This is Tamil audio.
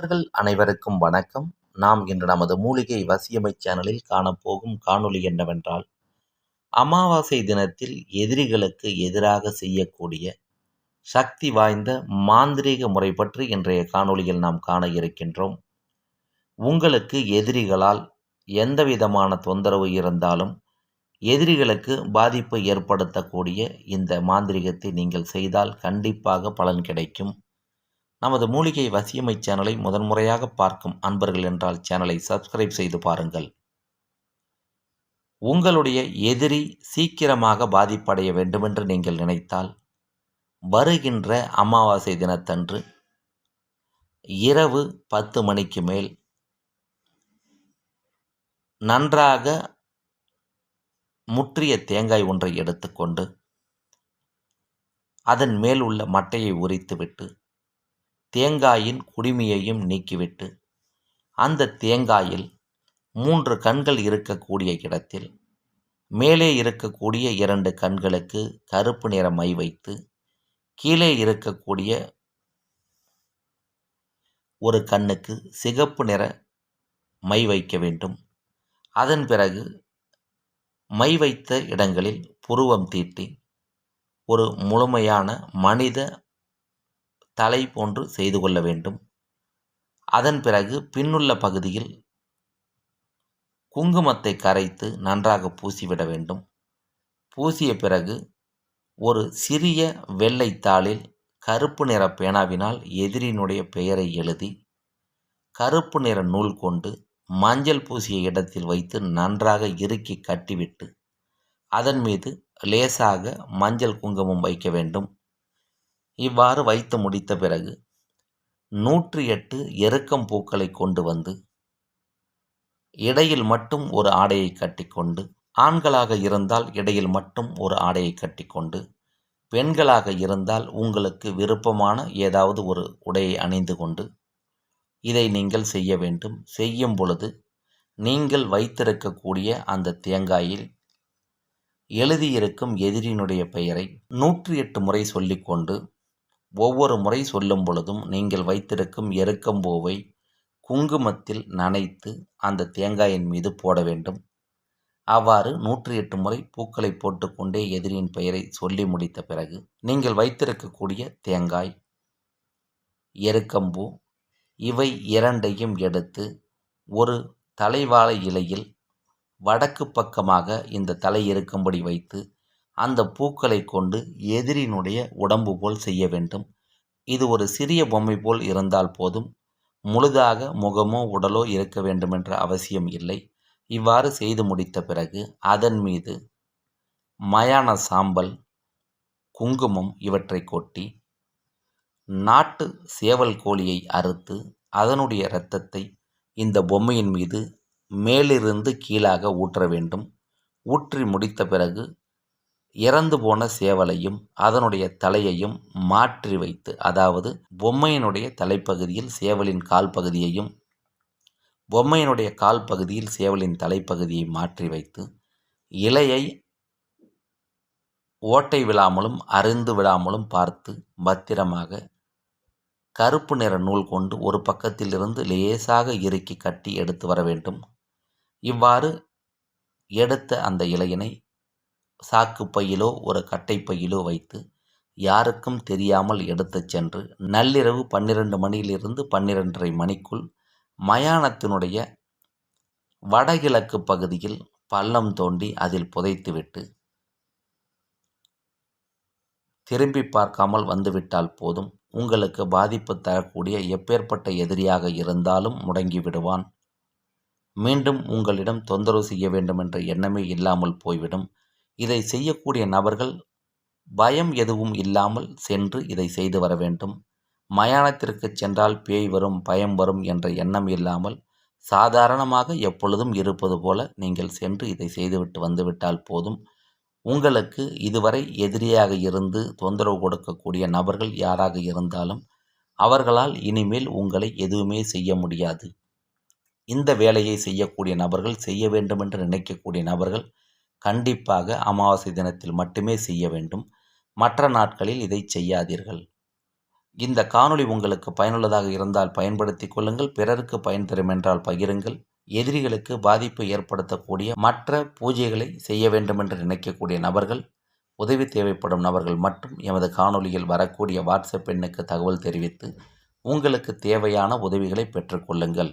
நண்பர்கள் அனைவருக்கும் வணக்கம். நாம் இன்று நமது மூலிகை வசியமை சேனலில் காணப்போகும் காணொளி என்னவென்றால் அமாவாசை தினத்தில் எதிரிகளுக்கு எதிராக செய்யக்கூடிய சக்தி வாய்ந்த மாந்திரீக முறை பற்றி இன்றைய காணொளியில் நாம் காண இருக்கின்றோம். உங்களுக்கு எதிரிகளால் எந்த விதமான தொந்தரவு இருந்தாலும் எதிரிகளுக்கு பாதிப்பு ஏற்படுத்தக்கூடிய இந்த மாந்திரிகத்தை நீங்கள் செய்தால் கண்டிப்பாக பலன் கிடைக்கும். நமது மூலிகை வசியமை சேனலை முதன்முறையாக பார்க்கும் அன்பர்கள் என்றால் சேனலை சப்ஸ்கிரைப் செய்து பாருங்கள். உங்களுடைய எதிரி சீக்கிரமாக பாதிப்படைய வேண்டுமென்று நீங்கள் நினைத்தால் வருகின்ற அமாவாசை தினத்தன்று இரவு பத்து மணிக்கு மேல் நன்றாக முற்றிய தேங்காய் ஒன்றை எடுத்துக்கொண்டு அதன் மேல் உள்ள மட்டையை உரித்துவிட்டு தேங்காயின் குடுமியையும் நீக்கிவிட்டு அந்த தேங்காயில் மூன்று கண்கள் இருக்கக்கூடிய இடத்தில் மேலே இருக்கக்கூடிய இரண்டு கண்களுக்கு கருப்பு நிற மை வைத்து கீழே இருக்கக்கூடிய ஒரு கண்ணுக்கு சிகப்பு நிற மை வைக்க வேண்டும். அதன் பிறகு மை வைத்த இடங்களில் புருவம் தீட்டி ஒரு முழுமையான மனித தலை போன்று செய்து கொள்ள வேண்டும். அதன் பிறகு பின்னுள்ள பகுதியில் குங்குமத்தை கரைத்து நன்றாக பூசிவிட வேண்டும். பூசிய பிறகு ஒரு சிறிய வெள்ளை தாளில் கருப்பு நிற பேனாவினால் எதிரினுடைய பெயரை எழுதி கருப்பு நிற நூல் கொண்டு மஞ்சள் பூசிய இடத்தில் வைத்து நன்றாக இறுக்கி கட்டிவிட்டு அதன் மீது லேசாக மஞ்சள் குங்குமம் வைக்க வேண்டும். இவ்வாறு வைத்து முடித்த பிறகு நூற்றி எட்டு எருக்கம் பூக்களை கொண்டு வந்து இடையில் மட்டும் ஒரு ஆடையை கட்டிக்கொண்டு ஆண்களாக இருந்தால் இடையில் மட்டும் ஒரு ஆடையை கட்டிக்கொண்டு பெண்களாக இருந்தால் உங்களுக்கு விருப்பமான ஏதாவது ஒரு உடையை அணிந்து கொண்டு இதை நீங்கள் செய்ய வேண்டும். செய்யும் பொழுது நீங்கள் வைத்திருக்கக்கூடிய அந்த தேங்காயில் எழுதியிருக்கும் எதிரினுடைய பெயரை நூற்றி எட்டு முறை சொல்லிக்கொண்டு ஒவ்வொரு முறை சொல்லும் பொழுதும் நீங்கள் வைத்திருக்கும் எருக்கம்பூவை குங்குமத்தில் நனைத்து அந்த தேங்காயின் மீது போட வேண்டும். அவ்வாறு நூற்றி எட்டு முறை பூக்களை போட்டுக்கொண்டே எதிரியின் பெயரை சொல்லி முடித்த பிறகு நீங்கள் வைத்திருக்கக்கூடிய தேங்காய் எருக்கம்பூ இவை இரண்டையும் எடுத்து ஒரு தலைவாழை இலையில் வடக்கு பக்கமாக இந்த தலை இருக்கும்படி வைத்து அந்த பூக்களை கொண்டு எதிரினுடைய உடம்பு போல் செய்ய வேண்டும். இது ஒரு சிறிய பொம்மை போல் இருந்தால் போதும். முழுதாக முகமோ உடலோ இருக்க வேண்டுமென்ற அவசியம் இல்லை. இவ்வாறு செய்து முடித்த பிறகு அதன் மீது மயான சாம்பல் குங்குமம் இவற்றை கொட்டி நாட்டு சேவல் கோழியை அறுத்து அதனுடைய இரத்தத்தை இந்த பொம்மையின் மீது மேலிருந்து கீழாக ஊற்ற வேண்டும். ஊற்றி முடித்த பிறகு இறந்து போன சேவலையும் அதனுடைய தலையையும் மாற்றி வைத்து அதாவது பொம்மையினுடைய தலைப்பகுதியில் சேவலின் கால் பகுதியையும் பொம்மையினுடைய கால் பகுதியில் சேவலின் தலைப்பகுதியை மாற்றி வைத்து இலையை ஓட்டை விழாமலும் அருந்து விழாமலும் பார்த்து பத்திரமாக கருப்பு நிற நூல் கொண்டு ஒரு பக்கத்திலிருந்து லேசாக இறுக்கி கட்டி எடுத்து வர வேண்டும். இவ்வாறு எடுத்த அந்த இலையினை சாக்கு பையிலோ ஒரு கட்டை பையிலோ வைத்து யாருக்கும் தெரியாமல் எடுத்துச் சென்று நள்ளிரவு பன்னிரண்டு மணியிலிருந்து பன்னிரெண்டரை மணிக்குள் மயானத்தினுடைய வடகிழக்கு பகுதியில் பள்ளம் தோண்டி அதில் புதைத்துவிட்டு திரும்பி பார்க்காமல் வந்துவிட்டால் போதும். உங்களுக்கு பாதிப்பு தரக்கூடிய எப்பேற்பட்ட எதிரியாக இருந்தாலும் முடங்கி விடுவான் மீண்டும் உங்களிடம் தொந்தரவு செய்ய வேண்டுமென்ற எண்ணமே இல்லாமல் போய்விடும். இதை செய்யக்கூடிய நபர்கள் பயம் எதுவும் இல்லாமல் சென்று இதை செய்து வர வேண்டும். மயானத்திற்கு சென்றால் பேய் வரும் பயம் வரும் என்ற எண்ணம் இல்லாமல் சாதாரணமாக எப்பொழுதும் இருப்பது போல நீங்கள் சென்று இதை செய்துவிட்டு வந்துவிட்டால் போதும். உங்களுக்கு இதுவரை எதிரியாக இருந்து தொந்தரவு கொடுக்கக்கூடிய நபர்கள் யாராக இருந்தாலும் அவர்களால் இனிமேல் உங்களை எதுவுமே செய்ய முடியாது. இந்த வேலையை செய்யக்கூடிய நபர்கள் செய்ய வேண்டுமென்று நினைக்கக்கூடிய நபர்கள் கண்டிப்பாக அமாவாசை தினத்தில் மட்டுமே செய்ய வேண்டும். மற்ற நாட்களில் இதை செய்யாதீர்கள். இந்த காணொளி உங்களுக்கு பயனுள்ளதாக இருந்தால் பயன்படுத்தி கொள்ளுங்கள். பிறருக்கு பயன் தரும் என்றால் பகிருங்கள். எதிரிகளுக்கு பாதிப்பு ஏற்படுத்தக்கூடிய மற்ற பூஜைகளை செய்ய வேண்டும் என்று நினைக்கக்கூடிய நபர்கள் உதவி தேவைப்படும் நபர்கள் மட்டும் எமது காணொளியில் வரக்கூடிய வாட்ஸ்அப் எண்ணுக்கு தகவல் தெரிவித்து உங்களுக்கு தேவையான உதவிகளை பெற்றுக்கொள்ளுங்கள்